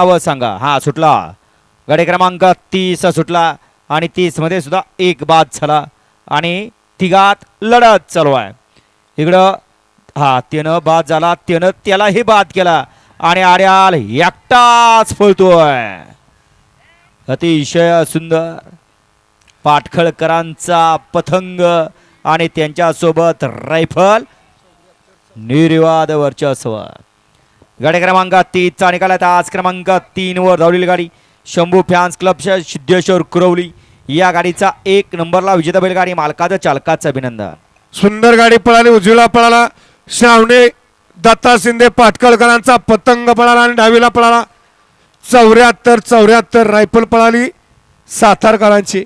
नाव सांगा. हा सुटला. गडे क्रमांक तीस सुटला आणि तीसमध्ये सुद्धा एक बाद झाला आणि तिघात लढत चालू आहे. इकडं हा त्यानं बाद झाला त्यानं त्यालाही बाद केला आणि आर्याल एकटाच फळतोय अतिशय सुंदर पाटखळकरांचा पतंग आणि त्यांच्यासोबत रायफल निर्वाद वर्चस्व. गाडी क्रमांक तीनचा निकाल आता आज क्रमांक तीनवर धावलेली गाडी शंभू फॅन्स क्लबच्या सिद्धेश्वर कुरवली. या गाडीचा एक नंबरला विजेता बैलगाडी मालकाचं चालकाचं अभिनंदन. सुंदर गाडी पळाली उजवीला पळाला श्रावणे दत्ता शिंदे पाटकळकरांचा पतंग पळाला आणि डावीला पळाला. चौऱ्याहत्तर चौऱ्याहत्तर रायफल पळाली सातारकरांची.